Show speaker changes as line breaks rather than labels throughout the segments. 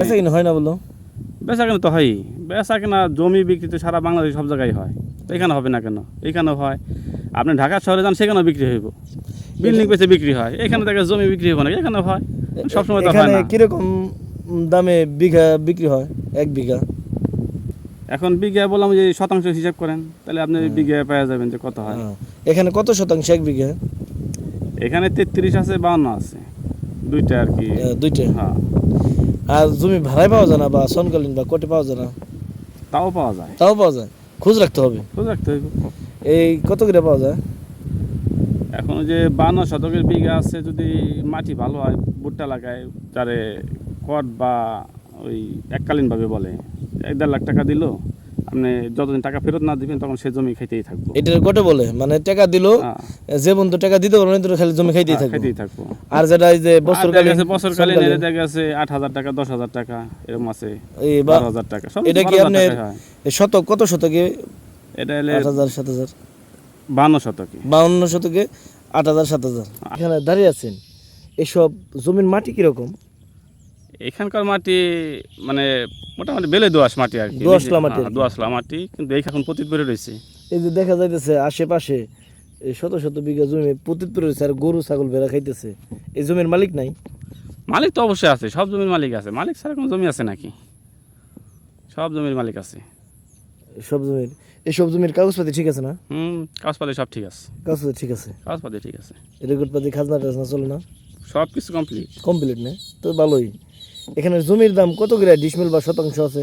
বেচা কিনা হয় না বলো?
বেচা কেনা তো হয়ই। বেচা কেনা জমি বিক্রি তো সারা বাংলাদেশ সব জায়গায় হয়। তো এখানে হবে না কেন? এখানেও হয়। আপনি ঢাকা শহরে যান সেখানেও বিক্রি হইব। বিল্ডিং বেচে বিক্রি হয়। এখানে দেখে জমি বিক্রি হবে না এখানে হয়। সবসময় তো হয় না।
কীরকম দামে বিঘা বিক্রি হয় এক বিঘা?
এখন বিঘা বললাম যে শতাংশ হিসাব করেন তাহলে আপনি বিঘা পাওয়া যাবেন যে কত হয়।
হ্যাঁ। এখানে কত শতাংশ এক বিঘা?
এখানে তেত্রিশ আছে বাউন্ন আছে। দুইটা আর কি।
দুইটা।
হ্যাঁ।
আর জমি ভাড়ায় পাওয়া যায় না বা সনকালীন বা কোটে পাওয়া যায় না।
তাও পাওয়া যায়।
তাও পাওয়া যায়। খোঁজ রাখতে হবে।
খোঁজ রাখতে হবে।
এই কত করে পাওয়া যায়?
এখন ওই যে বান্ন শতকের বিঘা আছে যদি মাটি ভালো হয় ভুট্টা লাগায় তারে কট বা ওই এককালীনভাবে বলে এক দেড় লাখ টাকা দিল আপনি যতদিন টাকা ফেরত না দিবেন তখন সে জমি খাইতেই থাকব।
এটার কোটে বলে মানে টাকা দিল
হ্যাঁ,
যে বন্ধু টাকা দিতে পারবে না খালি জমি খাইতেই থাকবে।
খাইতেই থাকব।
আর যেটা এই যে বছরকালীন
বছরকালীন এর দেখা আট হাজার টাকা দশ হাজার টাকা এরকম আছে।
এই বা
বারো হাজার টাকা সব
এটা কি
হয়।
এই শতক কত শতকে?
এটা হলে
আট হাজার সাত হাজার?
বান্ন শতকে।
বাউন্ন শতকে আট হাজার সাত হাজার। এখানে দাঁড়িয়ে আছেন এসব জমির মাটি কীরকম?
এখানকার মাটি মানে মোটামুটি বেলে দোয়াশ মাটি আর কি।
মাটি কি।
হ্যাঁ, দোআঁশলা মাটি কিন্তু এই এখন পতিত বেড়ে রয়েছে।
এই যে দেখা যাইতেছে আশেপাশে এই শত শত বিঘা জমি পতিত রয়েছে আর গরু ছাগল ভেড়া খাইতেছে। এই জমির মালিক নাই?
মালিক তো অবশ্যই আছে সব জমির মালিক আছে। মালিক ছাড়া কোনো জমি আছে নাকি? সব জমির মালিক আছে।
সব জমির এই সব জমির কাগজপাতি ঠিক আছে না?
হুম কাগজপাতি সব ঠিক আছে।
কাগজপাতি ঠিক আছে?
কাগজপাতি ঠিক আছে।
রেকর্ড পাতি খাজনা টাজনা চলে না?
সব কিছু কমপ্লিট
কমপ্লিট না? তো ভালোই। এখানে জমির দাম কত করে? ডিসমিল বা শতাংশ আছে?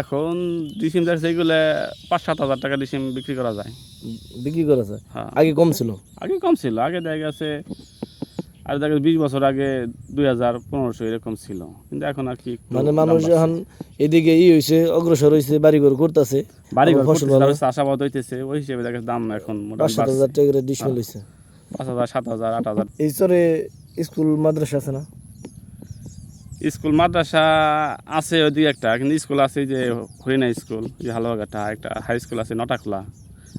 এখন ডিসিম যাচ্ছে এইগুলো পাঁচ সাত হাজার টাকা ডিসিম বিক্রি করা যায়।
বিক্রি করা যায়?
হ্যাঁ।
আগে কম ছিল?
আগে কম ছিল। আগে দেখা গেছে আর দেখা বিশ বছর আগে দুই হাজার পনেরোশো এরকম ছিল। কিন্তু এখন আর কি
মানে মানুষ এখন এদিকে ই হয়েছে অগ্রসর হয়েছে বাড়িঘর করতেছে।
বাড়ি ঘর
ফসল
করতেছে,
ভালো।
তারপরে চাষাবাদ হইতেছে ওই হিসেবে দেখা দাম এখন
পাঁচ সাত হাজার টাকা ডিসমিল হয়েছে
পাঁচ হাজার সাত হাজার আট হাজার।
এই স্কুল মাদ্রাসা আছে না?
স্কুল মাদ্রাসা আছে ওইদিকে একটা কিন্তু স্কুল আছে যে হরিণা স্কুল যে হালুয়াঘাটা একটা হাই স্কুল আছে নটাখোলা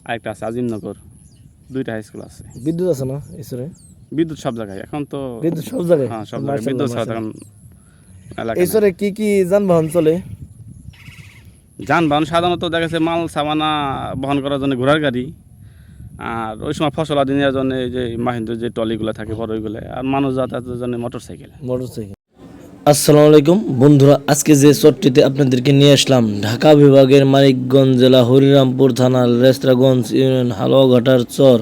আরেকটা আছে আজিমনগর দুইটা হাই স্কুল আছে।
বিদ্যুৎ আছে না এই চরে
বিদ্যুৎ সব জায়গায় এখন তো
বিদ্যুৎ সব জায়গায়?
হ্যাঁ সব জায়গায়। বিদ্যুৎ এলাকা
এই কি কি যানবাহন চলে?
যানবাহন সাধারণত দেখা গেছে মাল সামানা বহন করার জন্য ঘোড়ার গাড়ি আর ওই সময় ফসল আদি নেওয়ার জন্য যে মাহিন্দ্র যে ট্রলিগুলো থাকে বড় ওইগুলো আর মানুষ যাতায়াতের জন্য মোটর সাইকেল
মোটরসাইকেল। আসসালামু আলাইকুম। বন্ধুরা, আজকে যে চরটিতে আপনাদেরকে নিয়ে আসলাম, ঢাকা বিভাগের মানিকগঞ্জ জেলা হরিরামপুর থানার রেস্ত্রাগঞ্জ ইউনিয়ন হালুয়াঘাটার চর।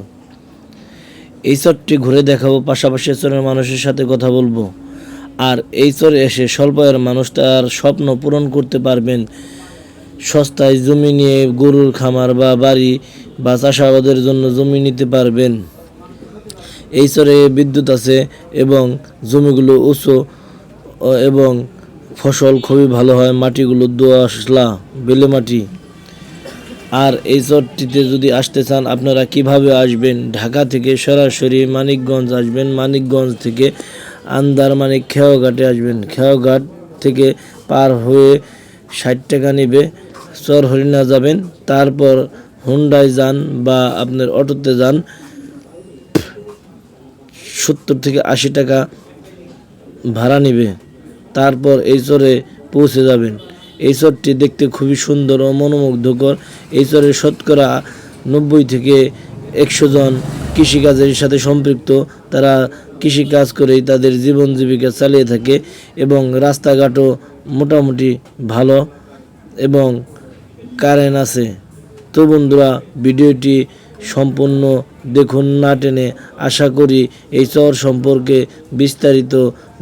এই চরটি ঘুরে দেখাবো, পাশাপাশি চরের মানুষের সাথে কথা বলব। আর এই চরে এসে স্বল্প আয়ের মানুষ তার স্বপ্ন পূরণ করতে পারবেন। সস্তায় জমি নিয়ে গরুর খামার বা বাড়ি বা চাষাবাদের জন্য জমি নিতে পারবেন। এই চরে বিদ্যুৎ আছে এবং জমিগুলো উঁচু এবং ফসল খুবই ভালো হয়, মাটিগুলো দোআঁশলা বেলে মাটি। আর এই চরটিতে যদি আসতে চান, আপনারা কীভাবে আসবেন? ঢাকা থেকে সরাসরি মানিকগঞ্জ আসবেন, মানিকগঞ্জ থেকে আন্দারমানিক খেয়াঘাটে আসবেন। খেয়াঘাট থেকে পার হয়ে ষাট টাকা নেবে চর হরিণা যাবেন। তারপর হুন্ডায় যান বা আপনার অটোতে যান, সত্তর থেকে আশি টাকা ভাড়া নেবে। তারপর এই চরে পৌঁছে যাবেন। এই চরটি দেখতে খুবই সুন্দর ও মনোমুগ্ধকর। এই চরে শতকরা নব্বই থেকে একশো জন কৃষিকাজের সাথে সম্পৃক্ত। তারা কৃষিকাজ করেই তাদের জীবন জীবিকা চালিয়ে থাকে এবং রাস্তাঘাটও মোটামুটি ভালো এবং কারেন্ট আছে। তো বন্ধুরা, ভিডিওটি সম্পূর্ণ দেখুন না টেনে আশা করি এই চর সম্পর্কে বিস্তারিত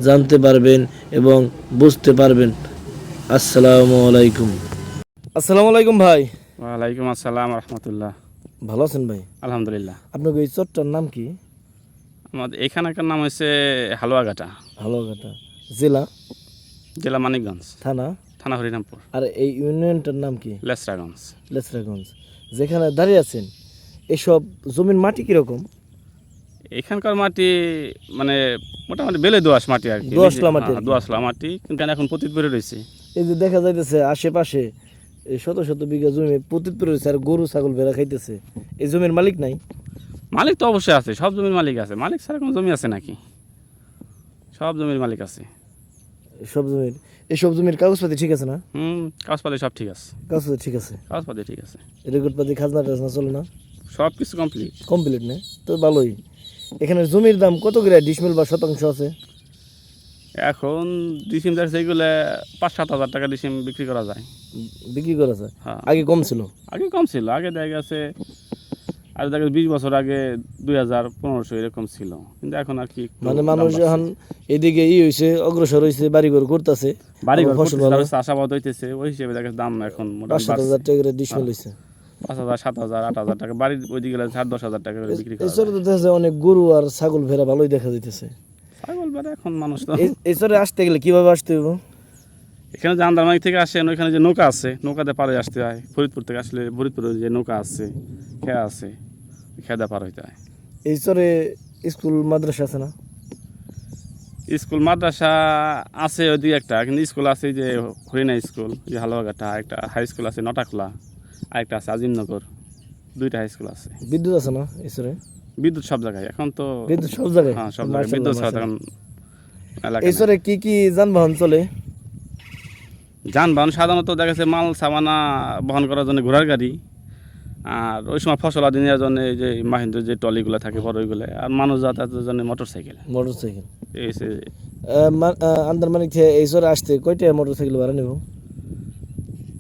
জানতে পারবেন এবং বুঝতে পারবেন। আসসালামু আলাইকুম। আসসালামু আলাইকুম ভাই।
ওয়ালাইকুম আসসালাম রহমতুল্লাহ।
ভালো আছেন ভাই?
আলহামদুলিল্লাহ।
আপনাকে এই চরটার নাম কি?
আমাদের এখানকার নাম হচ্ছে হালুয়াঘাটা।
হালুয়াঘাটা। জেলা?
জেলা মানিকগঞ্জ।
থানা?
থানা হরিরামপুর।
আর এই ইউনিয়নটার নাম কি?
লেসরাগঞ্জ।
লেসরাগঞ্জ। যেখানে দাঁড়িয়ে আছেন? এসব জমির মাটি কীরকম?
এখানকার মাটি মানে মোটামুটি বেলে দোয়াশ মাটি আর কি।
দোআঁশলা মাটি।
হ্যাঁ, দোআঁশলা মাটি কিন্তু এখন পতিত বেড়ে রয়েছে।
এই যে দেখা যাইতেছে আশেপাশে এই শত শত বিঘা জমি পতিত রয়েছে আর গরু ছাগল ভেড়া খাইতেছে। এই জমির মালিক নাই?
মালিক তো অবশ্যই আছে সব জমির মালিক আছে। মালিক ছাড়া কোনো জমি আছে নাকি? সব জমির মালিক আছে।
সব জমির এই সব জমির কাগজপাতি ঠিক আছে না?
হুম কাগজপাতি সব ঠিক আছে।
কাগজপাতি ঠিক আছে।
কাগজপাতি ঠিক আছে।
রেকর্ডপাতি খাজনা টাজনা চলে না?
সব কিছু কমপ্লিট
কমপ্লিট না? তো ভালোই। এখানে জমির দাম কত করে? ডিসমিল বা শতাংশ আছে?
এখন ডিসিম যাচ্ছে এইগুলো পাঁচ সাত হাজার টাকা ডিসিম বিক্রি করা যায়।
বিক্রি করা যায়?
হ্যাঁ।
আগে কম ছিল?
আগে কম ছিল। আগে দেখা গেছে আর দেখা বিশ বছর আগে দুই হাজার পনেরোশো এরকম ছিল। কিন্তু এখন আর কি
মানে মানুষ এখন এদিকে ই হয়েছে অগ্রসর হয়েছে বাড়ি ঘর করতেছে
বাড়ি ঘর চাষাবাদ হইতেছে ওই হিসেবে দেখা দাম এখন
সাত হাজার টাকা করে ডিসমিল হয়েছে
পাঁচ হাজার সাত হাজার আট হাজার টাকা। বাড়ির ওইদিকে গেলে সাত দশ হাজার টাকা করে বিক্রি করা
অনেক গরু আর ছাগল ভেড়া ভালোই দেখা যাইতেছে।
ছাগল বেড়া এখন মানুষ তো
আসতে গেলে কীভাবে আসতে হবে
এখানে যে আন্দারমানি থেকে আসেন ওইখানে যে নৌকা আছে নৌকাতে পারে আসতে হয়। ফরিদপুর থেকে আসলে ফরিদপুরে যে নৌকা আছে খেয়া আছে খেদা পার হইতে হয়।
এছাড়া স্কুল মাদ্রাসা আছে না?
স্কুল মাদ্রাসা আছে ওইদিকে একটা কিন্তু স্কুল আছে যে হরিণা স্কুল যে হালুয়াঘাটা একটা হাই স্কুল আছে নটাখোলা আরেকটা আছে আজিমনগর দুইটা হাই স্কুল আছে।
বিদ্যুৎ আছে না এছাড়া
বিদ্যুৎ সব জায়গায় এখন তো
বিদ্যুৎ সব জায়গায়?
হ্যাঁ সব জায়গায়। বিদ্যুৎ ছাড়া এখন এলাকা নেই।
কি কি যানবাহন চলে?
যানবাহন সাধারণত দেখা যাচ্ছে মাল সামানা বহন করার জন্য ঘোড়ার গাড়ি। আর ওই সময় ফসল আদি নেওয়ার জন্য যে মাহিন্দ্র যে ট্রলিগুলো থাকে বড় ওইগুলো আর মানুষ যাতায়াতের জন্য মোটর সাইকেল
মোটর সাইকেল
এই
আন্দারমানিক থেকে এইসরে আসতে কয়টা মোটর সাইকেল ভাড়া নেব?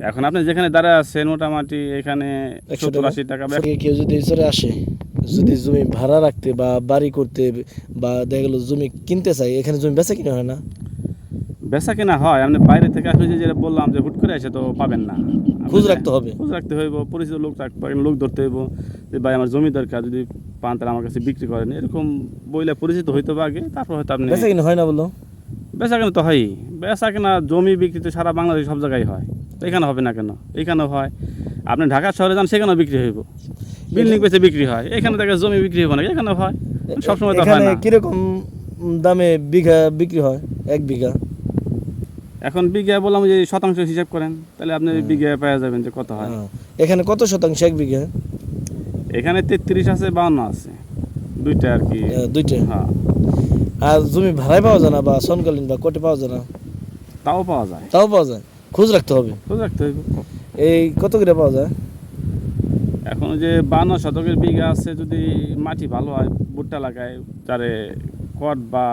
এখন আপনি যেখানে দাঁড়ায় আছেন মোটামুটি এখানে
একশো
সত্তর আশি টাকা
কেউ যদি এইসরে আসে যদি জমি ভাড়া রাখতে বা বাড়ি করতে বা দেখা গেলো জমি কিনতে চাই এখানে জমি বেচা কিনা হয় না?
বেচা কেনা হয় আপনি বাইরে থেকে আসলে যে যেটা বললাম যে হুট করে আসে তো পাবেন না।
খোঁজ রাখতে হবে।
খোঁজ রাখতে হইব পরিচিত লোক লোক ধরতে হইব যে ভাই আমার জমি দরকার যদি পান তারা আমার কাছে বিক্রি করেন। এরকম বইলে পরিচিত হইতে হবে আগে তারপর হয়তো আপনি
বেচা কিনা হয় না বলো?
বেচা কেনা তো হয়ই। বেচা কেনা জমি বিক্রি তো সারা বাংলাদেশ সব জায়গায় হয়। তো এখানে হবে না কেন? এখানেও হয়। আপনি ঢাকা শহরে যান সেখানেও বিক্রি হইব। বিল্ডিং বেচে বিক্রি হয়। এখানে দেখা জমি বিক্রি হইব না এখানে হয়। সবসময় তো হয় না।
কীরকম দামে বিঘা বিক্রি হয়? এক বিঘা?
এখন বিঘা বললাম যে শতাংশ হিসাব করেন তাহলে আপনি বিঘা পেয়ে যাবেন যে কত হয়।
হ্যাঁ। এখানে কত শতাংশ এক বিঘা
এখানে তেত্রিশ আছে বাউন্ন আছে। দুইটা আর কি।
দুইটা?
হ্যাঁ।
আর জমি ভাড়ায় পাওয়া যায় না বা সনকালীন বা কোটে পাওয়া যায় না?
তাও পাওয়া যায়।
তাও পাওয়া যায়? খোঁজ রাখতে হবে?
খোঁজ রাখতে হবে।
এই কত করে পাওয়া যায়?
এখন যে বান্ন শতকের বিঘা আছে যদি মাটি ভালো হয় ভুট্টা লাগায় তারে কট বা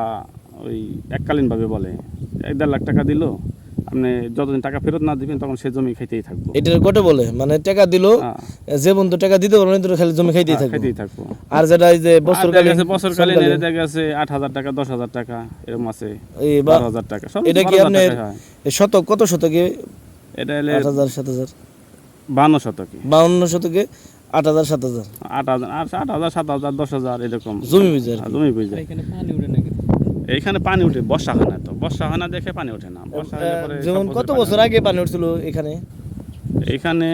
ওই এককালীনভাবে বলে এক দেড় লাখ টাকা দিল আপনি যতদিন টাকা ফেরত না দিবেন তখন সে জমি খাইতেই থাকব।
এটার কটে বলে? মানে টাকা দিল
হ্যাঁ,
যে বন্ধু টাকা দিতে পারবে না খালি জমি খাইতেই
হ্যাঁ,
থাকবে।
খাইতেই থাকব।
আর যেটা এই যে বছরকালীন
বছরকালীন এর দেখা গেছে আট হাজার টাকা দশ হাজার টাকা এরকম আছে।
এই বা
বারো হাজার টাকা সব
এটা কি। এই শতক কত শতকে?
এটা হলে
হাজার সাত হাজার।
বান্ন শতকে।
বাউন্ন শতকে আট হাজার সাত হাজার।
আট হাজার আট আট হাজার সাত হাজার দশ হাজার এরকম।
জমি বুঝে
হ্যাঁ। জমি বুঝে। এইখানে পানি উঠে বর্ষা হয় না তো। বর্ষা হয় না দেখে পানি ওঠে না। বর্ষা হলে পরে
যেমন কত বছর আগে পানি উঠছিল এখানে?
ওঠে। এইখানে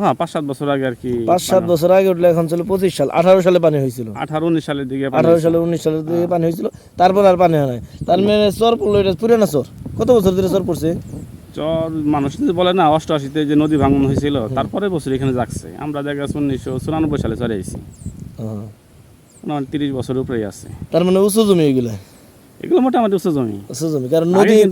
হ্যাঁ পাঁচ সাত বছর আগে আর কি
পাঁচ সাত বছর আগে উঠলে এখন ছিল পঁচিশ সাল। আঠারো সালে পানি হয়েছিল।
আঠারো উনিশ সালের দিকে পানি
আঠারো সালে উনিশ সালের দিকে পানি হয়েছিল। তারপর আর পানি হয় নাই। তার মানে চর পড়ল এটা পুরানা চর? কত বছর ধরে চর পড়ছে?
চর মানুষ যদি বলে না অষ্টআশিতে যে নদী ভাঙন হয়েছিল তারপরে বছর এখানে যাচ্ছে। আমরা দেখা গেছে উনিশশো চুরানব্বই সালে চলে এসেছি
হ্যাঁ।
মোটামুটি তিরিশ বছরের উপরেই আছে।
তার মানে উঁচু জমি এগুলো?
এগুলো মোটামুটি উচ্চ জমি।
উঁচু জমি। কারণ নদী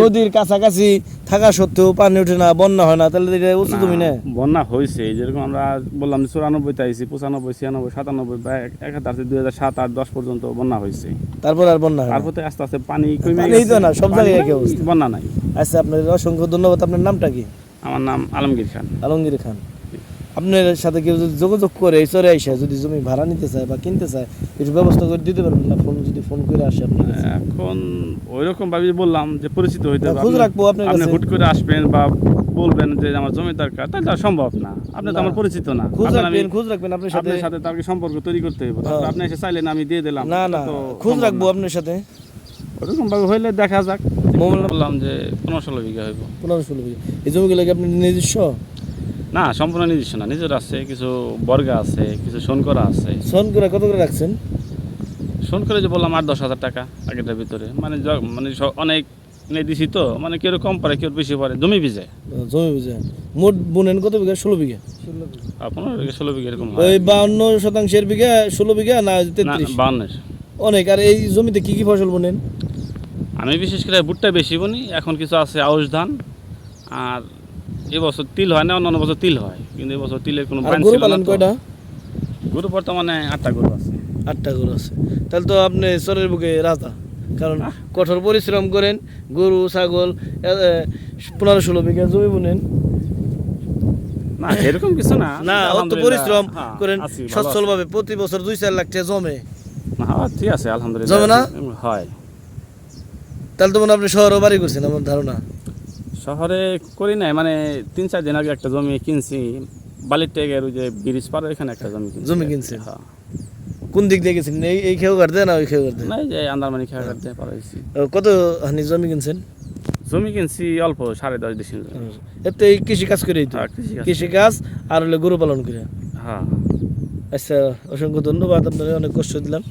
নদীর কাছাকাছি থাকা সত্ত্বেও পানি ওঠে না বন্যা হয় না তাহলে এটা উঁচু জমি না?
বন্যা হয়েছে যেরকম আমরা বললাম যে চুরানব্বইতে আইসি পঁচানব্বই ছিয়ানব্বই সাতানব্বই বা এক- হাজার দুই হাজার সাত আট দশ পর্যন্ত বন্যা হয়েছে।
তারপর আর বন্যা
তারপর তো আস্তে আস্তে পানি কমে
তো
গেছে।
না, সব জায়গায় একই অবস্থা।
বন্যা নাই।
আচ্ছা আপনার অসংখ্য ধন্যবাদ। আপনার নামটা কি?
আমার নাম আলমগীর খান।
আলমগীর খান। আপনার সাথে কেউ যদি যোগাযোগ করে এই চরে আইসা যদি জমি ভাড়া নিতে চায় বা কিনতে চায় একটু ব্যবস্থা করে দিতে পারবেন না? ফোন যদি ফোন করে আসে আপনার
এখন ওই রকম ভাবে বললাম যে পরিচিত হইতে
খোঁজ
আপনি-
রাখব আপনার
আপনি হুট করে আসবেন বা বলবেন যে আমার জমি দরকার তাহলে তো সম্ভব না। আপনি তো আমার পরিচিত না।
খোঁজ রাখবেন খোঁজ রাখবেন আপনার সাথে।
আপনার সাথে তার সম্পর্ক তৈরি করতে হবে তারপর
হ্যাঁ।
আপনি এসে চাইলেন আমি দিয়ে দিলাম।
না না
তো
খোঁজ রাখব আপনার সাথে।
ওরকম ভাবে হইলে দেখা যাক। বললাম যে পনেরো ষোলো বিঘা হইব।
পনেরো ষোলো বিঘা। এই জমিগুলো কি আপনি নিজস্ব?
না সম্পূর্ণ নিজস্ব না নিজের আছে কিছু বর্গা আছে কিছু শোনকরা আছে।
সন করে কত করে রাখছেন?
শোন করে যে বললাম আট দশ হাজার টাকা আগেটার ভিতরে। মানে মানে অনেক নিয়ে দিছি তো মানে কেউ কম পড়ে কেউ বেশি পড়ে জমি ভিজে
জমি বুঝে মোট বুনেন কত বিঘা? ষোলো বিঘা?
আর পনেরো বিঘা ষোলো বিঘা এরকম
ওই বাউন্ন শতাংশের বিঘা ষোলো বিঘা না
না
তেত্রিশ?
বাউন্নের
অনেক আর এই জমিতে কি কি ফসল বুনেন?
আমি বিশেষ করে ভুট্টা বেশি বনি এখন কিছু আছে আউশ ধান আর এবছর তিল হয় না অন্যান্য বছর তিল হয়। কিন্তু এবছর তিলের কোনো ব্রাঞ্চ
গরু
ছিল না
কয়টা?
গরু বর্তমানে আটটা গরু আছে।
আটটা গরু আছে। তাহলে তো আপনি চরের বুকে রাজা। কারণ কঠোর পরিশ্রম করেন গরু ছাগল পনেরো ষোলো বিঘা জমি বুনেন।
না এরকম কিছু না।
না অত পরিশ্রম
হ্যাঁ,
করেন সচ্ছলভাবে প্রতি বছর দুই চার লাখ টাকা জমে।
ঠিক আছে আলহামদুলিল্লাহ।
জমে না?
হয়।
তাহলে তো মনে আপনি শহরও বাড়ি করছেন আমার ধারণা।
শহরে করি নাই মানে তিন চার দিন আগে একটা জমি কিনছি বালির টেগের ওই যে ব্রিজ পার এখানে একটা জমি কিনছি।
জমি কিনছেন?
হ্যাঁ।
কোন দিক দিয়ে গেছেন? এই এই খেয়েও কাটতে না ওই খেয়েও কাটতে
না এই যে আন্দারমানি খেয়া করতে পারাইছি
কত হানি জমি কিনছেন?
জমি কিনছি অল্প সাড়ে দশ ডিসিম
এতে এই কৃষি কাজ করেই তো।
হ্যাঁ, কৃষিকাজ।
কৃষি কাজ আর হলো গরু পালন করে।
হ্যাঁ।
আচ্ছা অসংখ্য ধন্যবাদ আপনারা অনেক কষ্ট দিলাম।